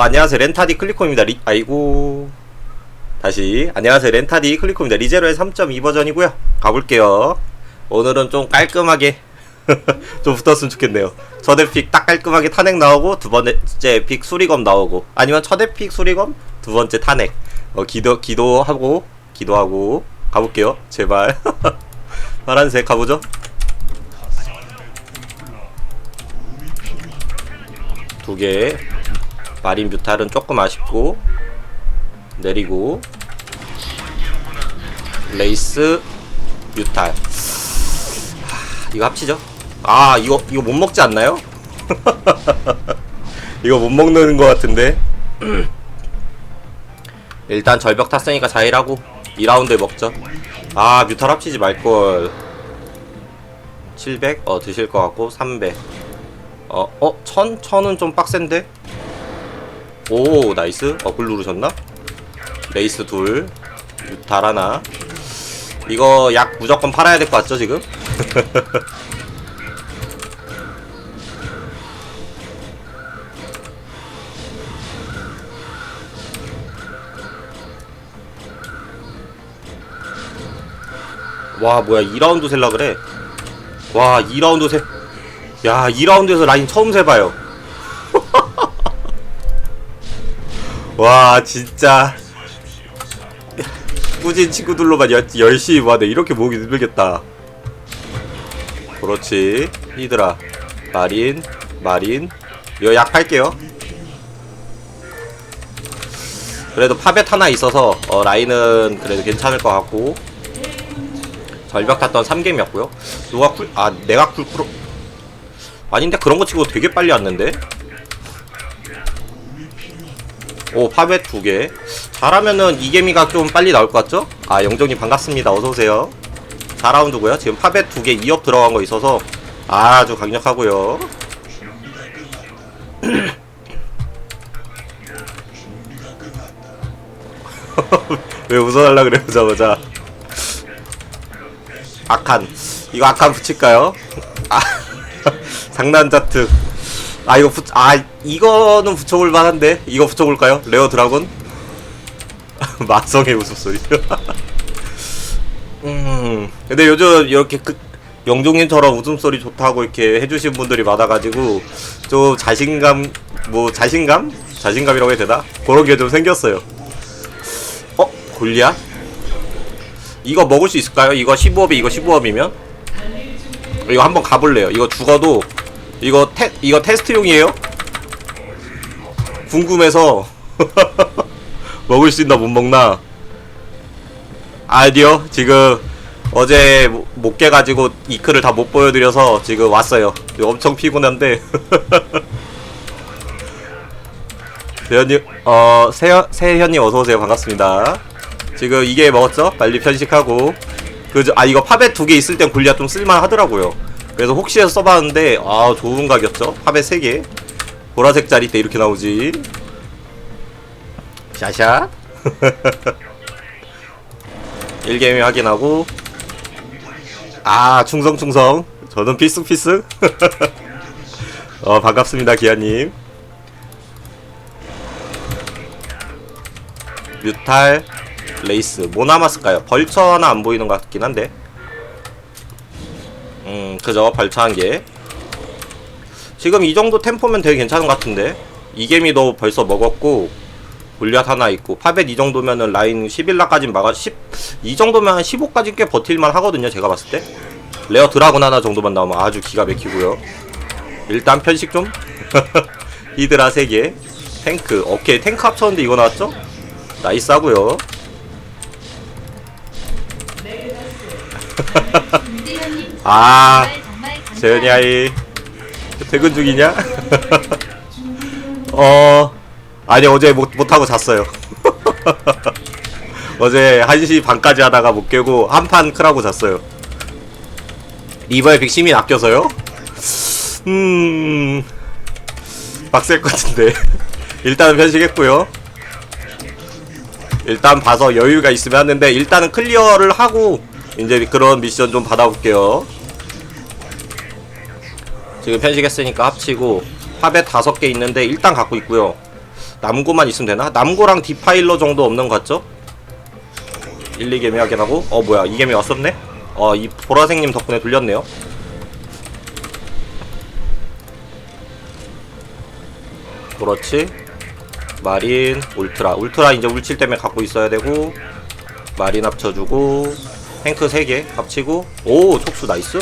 어, 안녕하세요. 렌타디 클리코입니다. 리... 아이고. 다시. 안녕하세요. 렌타디 클리코입니다. 리제로의 3.2 버전이고요. 가볼게요. 오늘은 좀 깔끔하게 좀 붙었으면 좋겠네요. 첫 에픽 딱 깔끔하게 탄핵 나오고 두 번째 에픽 수리검 나오고. 아니면 첫 에픽 수리검 두 번째 탄핵. 어, 기도 기도하고 기도하고. 가볼게요. 제발. 파란색 가보죠. 두개 마린 뮤탈은 조금 아쉽고 내리고 레이스 뮤탈 하, 이거 합치죠 아 이거 이거 못 먹지 않나요? 이거 못 먹는 것 같은데 일단 절벽 탔으니까 자일하고 2라운드에 먹죠 아 뮤탈 합치지 말걸 700? 어 드실 것 같고 300 어? 어? 1000? 1000은 좀 빡센데? 오 나이스 어글 누르셨나? 레이스 둘 뮤탈 하나 이거 약 무조건 팔아야 될 것 같죠 지금? 와 뭐야 2라운드 셀라 그래 와 2라운드 세 야, 2라운드에서 라인 처음 세봐요. 와, 진짜. 꾸진 친구들로만 여, 열심히 봐네. 이렇게 모으기 힘들겠다. 그렇지. 히드라. 마린. 마린. 이거 약 팔게요. 그래도 파벳 하나 있어서, 어, 라인은 그래도 괜찮을 것 같고. 절벽 탔던 3gem이었고요. 누가 쿨, 아, 내가 쿨, 쿨, 아닌데 그런 거 치고 되게 빨리 왔는데 오 파벳 두개. 잘하면은 이게미가 좀 빨리 나올 것 같죠? 아 영정님 반갑습니다. 어서오세요. 4라운드고요? 지금 파벳 두개 2업 들어간 거 있어서 아주 강력하고요. 왜 웃어달라 그래 보자마자. 아칸 이거 아칸 붙일까요? 아 장난자 특. 아 이거 붙, 아 이거는 붙여볼 만한데 이거 붙여볼까요? 레어 드라곤? 마성의 웃음소리. 음. 근데 요즘 이렇게 그 영종님처럼 웃음소리 좋다고 이렇게 해주신 분들이 많아가지고 좀 자신감 뭐 자신감? 자신감이라고 해야 되나? 그런 게 좀 생겼어요. 어? 골리앗? 이거 먹을 수 있을까요? 이거 15업이 이거 15업이면? 이거 한번 가볼래요. 이거 죽어도 이거 테 이거 테스트용이에요? 궁금해서 먹을 수 있나 못 먹나? 아니요. 지금 어제 못- 못 깨가지고 이크를 다 못 보여드려서 지금 왔어요. 엄청 피곤한데. 세현님, 어, 세현, 세현님 어서오세요. 반갑습니다. 지금 이게 먹었죠? 빨리 편식하고. 그, 저- 아, 이거 파벳 두개 있을 땐 골리앗 좀 쓸만 하더라고요. 그래서 혹시 해서 써봤는데, 아, 좋은 가격죠? 파벳 세 개. 보라색 짜리 때 이렇게 나오지. 샤샷. 1게임 확인하고. 아, 충성 충성. 저는 필승 필승. 어, 반갑습니다, 기아님. 뮤탈, 레이스. 뭐 남았을까요? 벌처 하나 안 보이는 것 같긴 한데. 음, 그죠. 벌처 한 개. 지금 이 정도 템포면 되게 괜찮은 것 같은데. 이게미도 벌써 먹었고, 골리앗 하나 있고, 파벳 이 정도면은 라인 11라까지 막아, 10, 이 정도면 한 15까지 꽤 버틸만 하거든요. 제가 봤을 때. 레어 드라군 하나 정도만 나오면 아주 기가 막히고요. 일단 편식 좀. 히드라 3개. 탱크. 오케이. 탱크 합쳤는데 이거 나왔죠? 나이스 하고요. 아, 재현이 아이. 퇴근 중이냐? 어, 아니, 어제 못, 못하고 잤어요. 어제 1시 반까지 하다가 못 깨고 한 판 크라고 잤어요. 리버에 백시민 아껴서요? 음, 빡셀 것 같은데. 일단은 편식했고요. 일단 봐서 여유가 있으면 하는데 일단은 클리어를 하고 이제 그런 미션 좀 받아볼게요. 지금 편식했으니까 합치고 팝에 다섯 개 있는데 일단 갖고 있고요. 남고만 있으면 되나? 남고랑 디파일러 정도 없는 것 같죠? 1, 2개미 확인하고 어 뭐야 2개미 왔었네? 어 이 보라색님 덕분에 돌렸네요 그렇지 마린 울트라 울트라 이제 울칠 때문에 갖고 있어야 되고 마린 합쳐주고 탱크 3개 합치고 오 촉수 나이스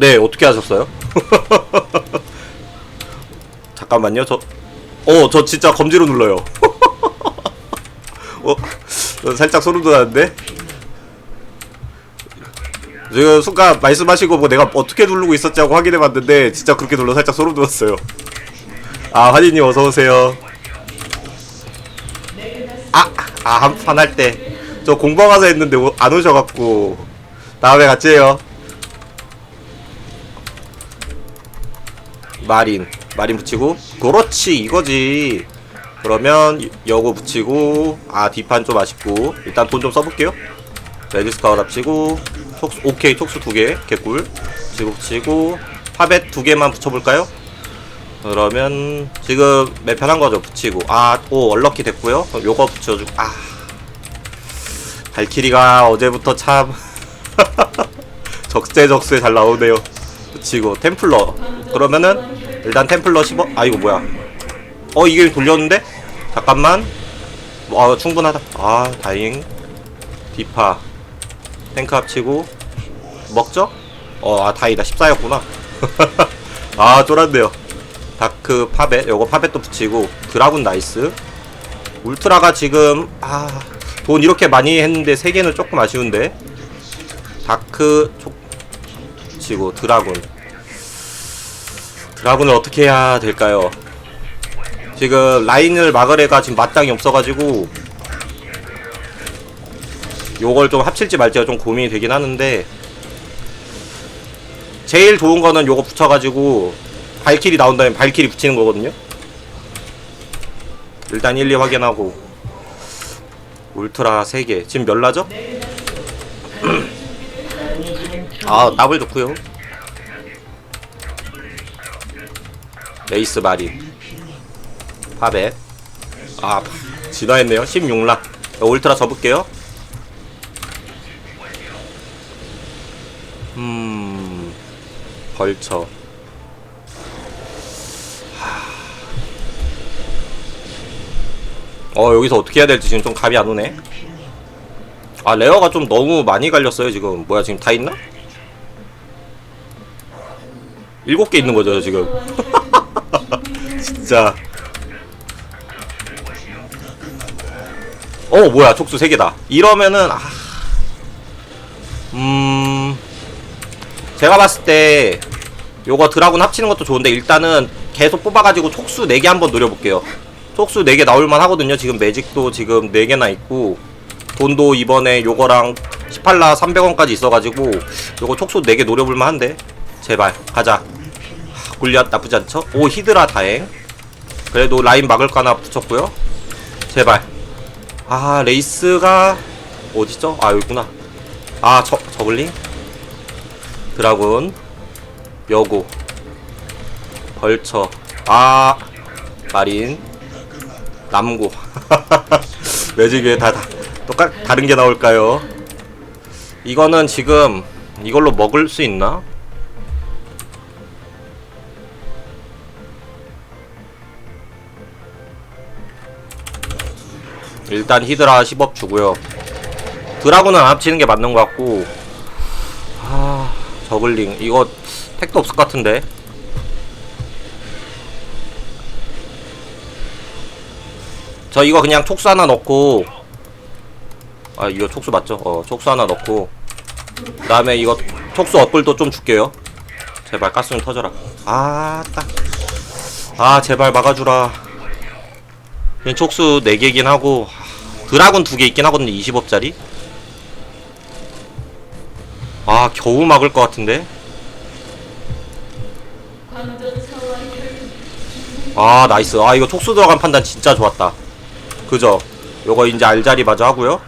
네 어떻게 하셨어요? 잠깐만요 저 어, 저 진짜 검지로 눌러요. 어, 저 살짝 소름 돋았는데? 지금 순간 말씀하시고 뭐 내가 어떻게 누르고 있었지 하고 확인해 봤는데 진짜 그렇게 눌러 살짝 소름 돋았어요. 아, 환희님 어서 오세요. 아, 아, 한 판 할 때. 저 공방 가서 했는데 오- 안 오셔갖고. 다음에 같이 해요. 마린 마린 붙이고. 그렇지 이거지. 그러면 여고 붙이고 아 뒷판 좀 아쉽고. 일단 돈 좀 써볼게요. 레디스카웃 합치고 톡수 오케이 톡수 두개 개꿀. 지금 붙이고 파벳 두 개만 붙여볼까요? 그러면 지금 매 편한 거죠 붙이고. 아오 얼럭키 됐고요. 그럼 요거 붙여주고 아. 발키리가 어제부터 참 적재적소에 잘 나오네요. 붙이고 템플러. 그러면은 일단 템플러 10원 아 이거 뭐야? 어 이게 돌렸는데? 잠깐만. 아 충분하다. 아 다행. 디파. 탱크 합치고. 먹죠? 어아 다행이다. 14였구나. 아 쫄았네요. 다크 파벳 요거 파벳도 붙이고. 드라군 나이스. 울트라가 지금 아 돈 이렇게 많이 했는데 3개는 조금 아쉬운데. 다크 촉 붙이고 드라군 드라군을 어떻게 해야 될까요? 지금 라인을 막으래가 지금 마땅히 없어가지고 요걸 좀 합칠지 말지가 좀 고민이 되긴 하는데 제일 좋은 거는 요거 붙여가지고 발길이 나온 다음에 발길이 붙이는 거거든요 일단 1, 2 확인하고 울트라 3개 지금 몇 라죠? 아 더블 좋고요 레이스 마린 파벳 아 진화했네요. 16라 울트라 접을게요. 음 하... 어 여기서 어떻게 해야 될지 지금 좀 감이 안 오네. 아 레어가 좀 너무 많이 갈렸어요 지금. 뭐야 지금 다 있나? 일곱 개 있는 거죠 지금 진짜. 어 뭐야 촉수 3개다. 이러면은 아... 음... 제가 봤을 때 요거 드라군 합치는 것도 좋은데 일단은 계속 뽑아가지고 촉수 4개 한번 노려볼게요. 촉수 4개 나올만 하거든요. 지금 매직도 지금 4개나 있고 돈도 이번에 요거랑 18라 300원까지 있어가지고 요거 촉수 4개 노려볼만 한데? 제발 가자. 하, 골리앗 나쁘지 않죠? 오 히드라 다행 그래도 라인 막을 거 하나 붙였고요. 제발. 아 레이스가 어디죠? 아 여기구나. 아 저, 저글링? 드라군. 여고 벌처. 아 마린. 남고 매직 위에 다, 다 똑같 다른 게 나올까요? 이거는 지금 이걸로 먹을 수 있나? 일단 히드라 10업 주고요. 드라군은 안 합치는 게 맞는 것 같고. 아 저글링. 이거 택도 없을 것 같은데. 저 이거 그냥 촉수 하나 넣고. 아 이거 촉수 맞죠? 어 촉수 하나 넣고. 그 다음에 이거 촉수 업글도 좀 줄게요. 제발 가스 좀 터져라. 아딱. 아 제발 막아주라. 그냥 촉수 4개긴 하고 드라군 2개 있긴 하거든요 20업짜리. 아 겨우 막을 것 같은데? 아 나이스. 아 이거 촉수 들어간 판단 진짜 좋았다. 그죠? 요거 이제 알자리 마저 하고요.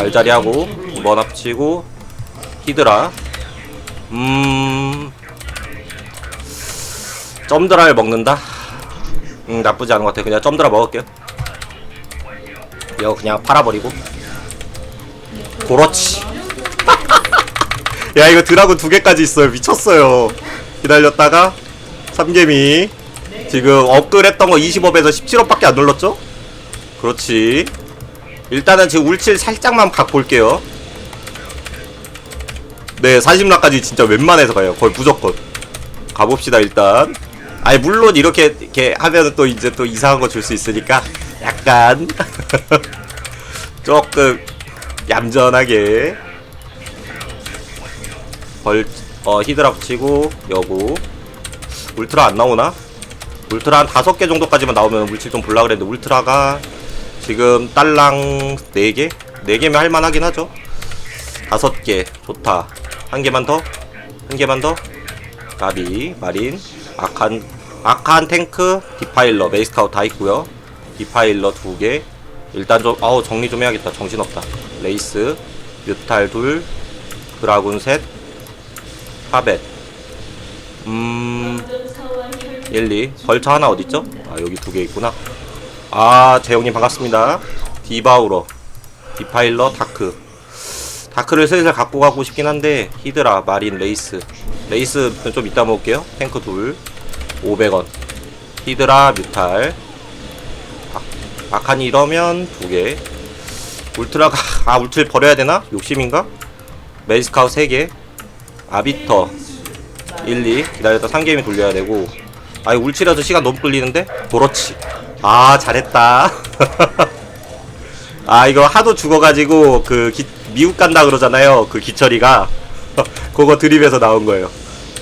알자리 하고 두번 합치고 히드라. 음. 점드라를 먹는다 음 나쁘지 않은 것 같아 그냥 점드라 먹을게요. 이거 그냥 팔아버리고. 그렇지 야 이거 드라군 두 개까지 있어요. 미쳤어요. 기다렸다가 3개미. 지금 업글 했던 거 25에서 17업밖에 안 눌렀죠? 그렇지. 일단은 지금 울칠 살짝만 갖고 올게요. 네 40락까지 진짜 웬만해서 가요. 거의 무조건. 가봅시다 일단 아니 물론 이렇게 이렇게 하면 또 이제 또 이상한 거 줄 수 있으니까 약간 조금 얌전하게 벌, 어, 히드라 붙이고, 여고. 울트라 안 나오나? 울트라 한 다섯 개 정도까지만 나오면 물질 좀 볼라 그랬는데, 울트라가 지금 딸랑 네 개? 네 개면 할만하긴 하죠. 다섯 개. 좋다. 한 개만 더? 한 개만 더? 가비, 마린, 아칸, 아칸 탱크, 디파일러, 메이스카우 다 있고요 디파일러 두 개. 일단 좀, 아우, 정리 좀 해야겠다. 정신없다. 레이스, 뮤탈 둘, 드라군 셋, 파벳. 음, 1, 2. 벌처 하나 어딨죠? 아, 여기 두 개 있구나. 아, 재영님 반갑습니다. 디바우러, 디파일러, 다크. 다크를 슬슬 갖고 가고 싶긴 한데, 히드라, 마린, 레이스. 레이스는 좀 이따 먹을게요. 탱크 둘. 500원. 히드라, 뮤탈. 아, 아칸이 이러면 두 개. 울트라가, 아, 울트를 버려야 되나? 욕심인가? 메이스카우 3개. 아비터 1, 2 기다렸다 3게임이 돌려야 되고 아 이거 울치라서 시간 너무 끌리는데? 그렇지 아 잘했다 아 이거 하도 죽어가지고 그 기, 미국 간다 그러잖아요 그 기철이가 그거 드립에서 나온 거예요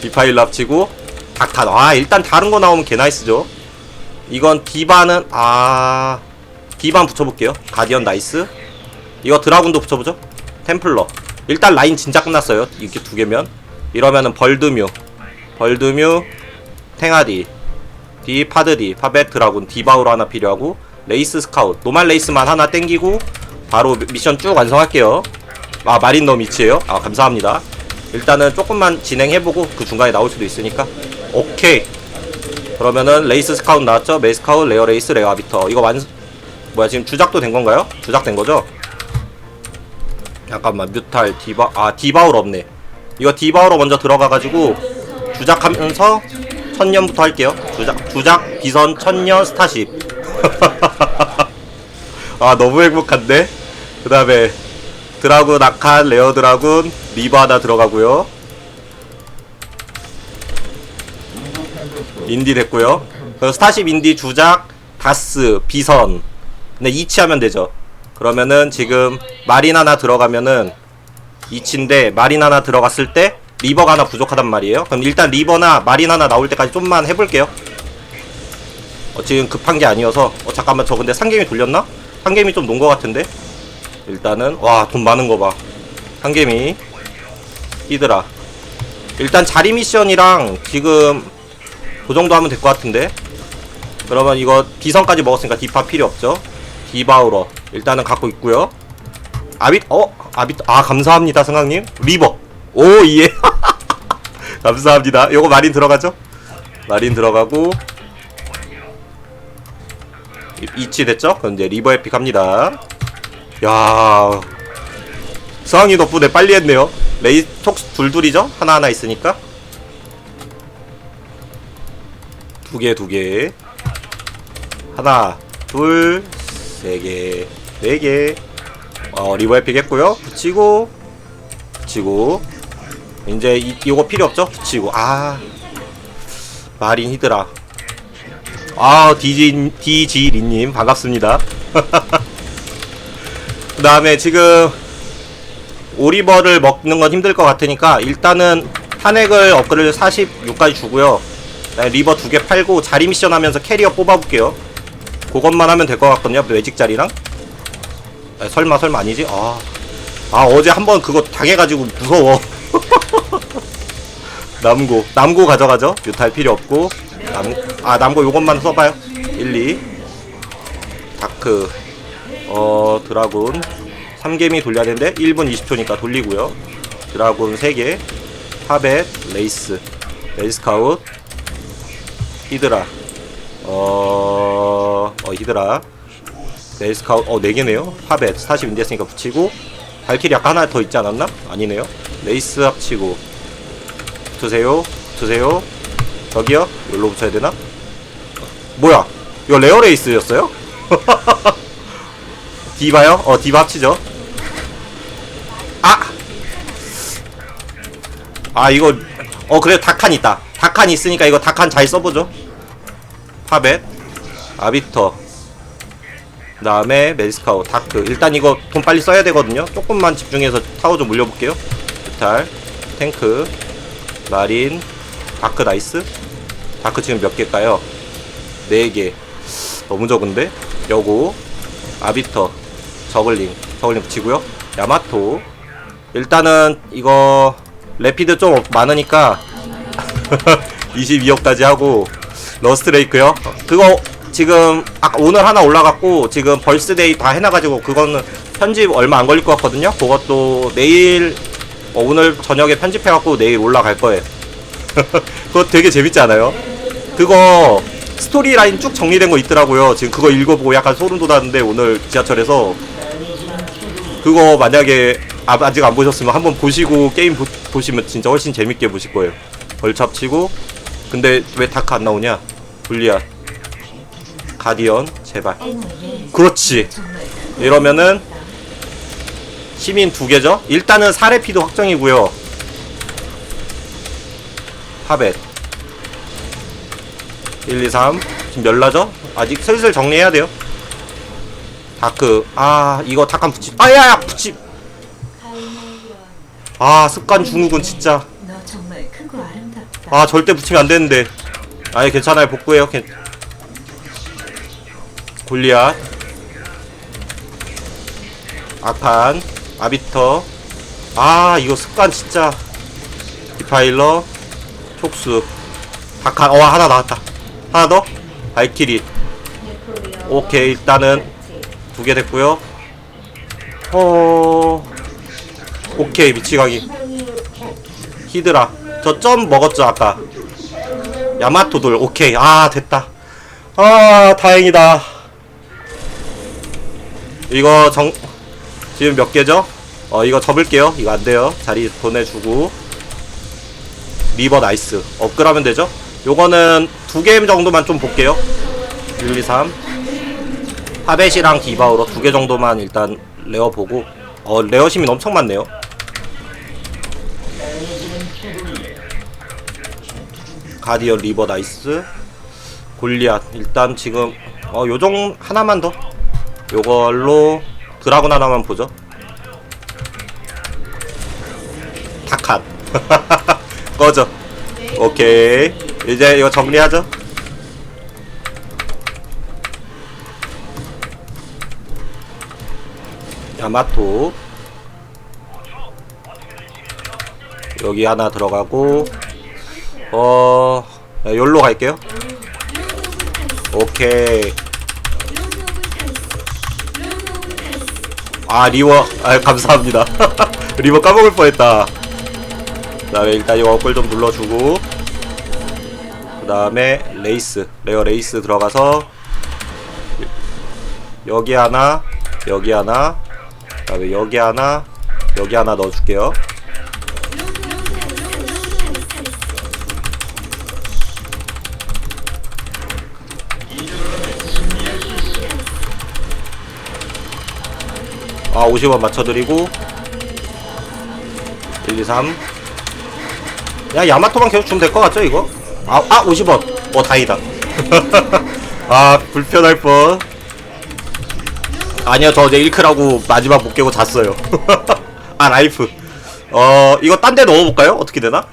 디파일 합치고 닥탄 아 일단 다른 거 나오면 개나이스죠. 이건 디바는 아 디반 붙여볼게요. 가디언 나이스. 이거 드라군도 붙여보죠. 템플러. 일단 라인 진짜 끝났어요. 이렇게 두 개면. 이러면은 벌드뮤. 벌드뮤 탱아디. 디 파드디. 파벳 드라군. 디바우로 하나 필요하고 레이스 스카웃. 노말 레이스만 하나 땡기고 바로 미- 미션 쭉 완성할게요. 아 마린 너무 미치에요? 아 감사합니다. 일단은 조금만 진행해보고 그 중간에 나올 수도 있으니까 오케이. 그러면은 레이스 스카웃 나왔죠? 메이 스카웃 레어 레이스 레어 아비터. 이거 완 뭐야 지금 주작도 된 건가요? 주작된 거죠? 잠깐만 뮤탈 디바 아 디바울 없네. 이거 디바우로 먼저 들어가가지고 주작하면서 천년부터 할게요. 주작 주작 비선 천년 스타십 아 너무 행복한데? 그 다음에 드라군 아칸 레어 드라군 리버 하나 들어가고요 인디 됐고요 그 스타십 인디 주작 다스 비선 근데 이치하면 되죠 그러면은 지금 마린 하나 들어가면은 이치인데 마린 하나 들어갔을 때 리버가 하나 부족하단 말이에요. 그럼 일단 리버나 마린 하나 나올 때까지 좀만 해볼게요. 어, 지금 급한 게 아니어서 어 잠깐만 저 근데 상게임이 돌렸나? 상게임이 좀 논 거 같은데 일단은 와 돈 많은 거 봐. 상게임이 히드라 일단 자리 미션이랑 지금 그 정도 하면 될 것 같은데. 그러면 이거 비선까지 먹었으니까 디파 필요 없죠. 디바우러 일단은 갖고 있고요. 아빗 어? 아빗 아 감사합니다 승학님. 리버. 오 이해 감사합니다. 요거 마린 들어가죠? 마린 들어가고. 이- 이치 됐죠? 그럼 이제 리버 에픽 합니다. 야. 승학님 덕분에 빨리 했네요. 레이 톡스 둘둘이죠? 하나하나 있으니까 두 개 두 개 하나 둘 세 개 네 개 어, 리버 에픽 했고요. 붙이고, 붙이고. 이제 이, 이거 필요 없죠? 붙이고. 아. 마린 히드라. 아, 디지, 디지리님, 반갑습니다. 그 다음에 지금, 오리버를 먹는 건 힘들 것 같으니까, 일단은, 탄핵을 업그레이드 46까지 주고요. 리버 두 개 팔고, 자리 미션 하면서 캐리어 뽑아볼게요. 그것만 하면 될 것 같거든요. 매직 자리랑. 아, 설마 설마 아니지? 아, 아 어제 한 번 그거 당해가지고 무서워. 남고 남고 가져가죠. 뮤탈 필요 없고 남, 아 남고 요것만 써봐요. 1, 2 다크 어 드라군 3개미 돌려야 되는데 1분 20초니까 돌리고요. 드라군 3개 파벳 레이스 레이스 카웃 히드라 어... 어 히드라 레이스카웃 어 4개네요 파벳 40인데 했으니까 붙이고 발키리 아까 하나 더 있지 않았나? 아니네요 레이스 합치고 붙으세요 붙으세요 저기요? 여기로 붙여야 되나? 뭐야 이거 레어 레이스였어요? 디바요? 어 디바 합치죠 아! 아 이거 어 그래 다칸 있다. 다칸 있으니까 이거 다칸 잘 써보죠. 파벳 아비터 그 다음에 메디스카우 다크. 일단 이거 돈 빨리 써야 되거든요. 조금만 집중해서 타워 좀 물려볼게요. 뮤탈 탱크 마린 다크 나이스. 다크 지금 몇 개일까요? 4개. 너무 적은데? 여고 아비터 저글링. 저글링 붙이고요. 야마토. 일단은 이거 레피드 좀 많으니까 22억까지 하고 러스트레이크요 그거 지금 아까 오늘 하나 올라갔고 지금 벌스데이 다 해놔가지고 그거는 편집 얼마 안 걸릴 것 같거든요 그것도 내일 어, 오늘 저녁에 편집해갖고 내일 올라갈 거예요 그거 되게 재밌지 않아요? 그거 스토리 라인 쭉 정리된 거 있더라고요. 지금 그거 읽어보고 약간 소름 돋았는데 오늘 지하철에서 그거 만약에 아, 아직 안 보셨으면 한번 보시고 게임 보, 보시면 진짜 훨씬 재밌게 보실 거예요. 벌찹 치고 근데 왜 다크 안 나오냐? 불리야. 가디언 제발. 그렇지. 이러면은 시민 두 개죠? 일단은 사례피도 확정이고요. 파벳 1, 2, 3 지금 몇 라죠? 아직 슬슬 정리해야 돼요 다크 아 이거 다칸 붙이 아야야 붙이 아 습관 중국은 진짜. 너 정말 크고 아름답다. 아 절대 붙이면 안 되는데. 아니 괜찮아요. 복구해요 괜... 골리앗. 아칸 아비터. 아 이거 습관 진짜. 디파일러. 촉수. 다칸 어 하나 나왔다. 하나 더? 발키리. 오케이 일단은 두 개 됐고요. 어 오케이 미치광이. 히드라. 저 점 먹었죠 아까. 야마토 돌. 오케이. 아 됐다. 아 다행이다. 이거 정 지금 몇 개죠? 어 이거 접을게요. 이거 안돼요. 자리 보내주고. 리버 나이스. 업그라면 되죠? 요거는 두 게임 정도만 좀 볼게요. 1, 2, 3 파벳이랑 디바우로 두 개 정도만 일단 레어 보고. 어 레어 시민 엄청 많네요 가디언 리버 나이스. 골리앗 일단 지금 어 요정 하나만 더. 요걸로 드라군 하나만 보죠. 타칸 꺼져. 오케이. 이제 이거 정리하죠. 야마토. 여기 하나 들어가고 어 열로 갈게요. 오케이. 아 리워. 아 감사합니다. 리워 까먹을 뻔했다. 그 다음에 일단 이거 업글 좀 눌러주고 그 다음에 레이스 레어 레이스 들어가서 여기 하나 여기 하나 그 다음에 여기 하나 여기 하나 넣어줄게요 아 50원 맞춰드리고 1, 2, 3 야 야마토만 계속 주면 될 것 같죠 이거? 아, 아 50원. 어 다행이다. 아 불편할 뻔. 아니요 저 이제 1크라고 마지막 못 깨고 잤어요. 아 라이프. 어 이거 딴 데 넣어볼까요? 어떻게 되나?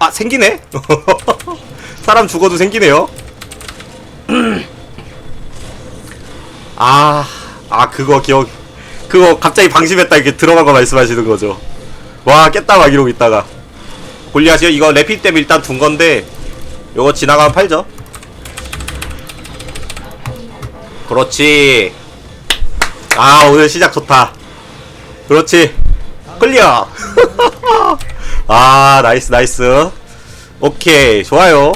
아 생기네? 사람 죽어도 생기네요. 아, 아 그거 기억 그거 갑자기 방심했다 이렇게 들어간 거 말씀하시는 거죠. 와 깼다 막 이러고 있다가 골리앗이요? 이거 레피 때문에 일단 둔 건데 요거 지나가면 팔죠. 그렇지. 아 오늘 시작 좋다. 그렇지. 클리어 아 나이스 나이스 오케이 좋아요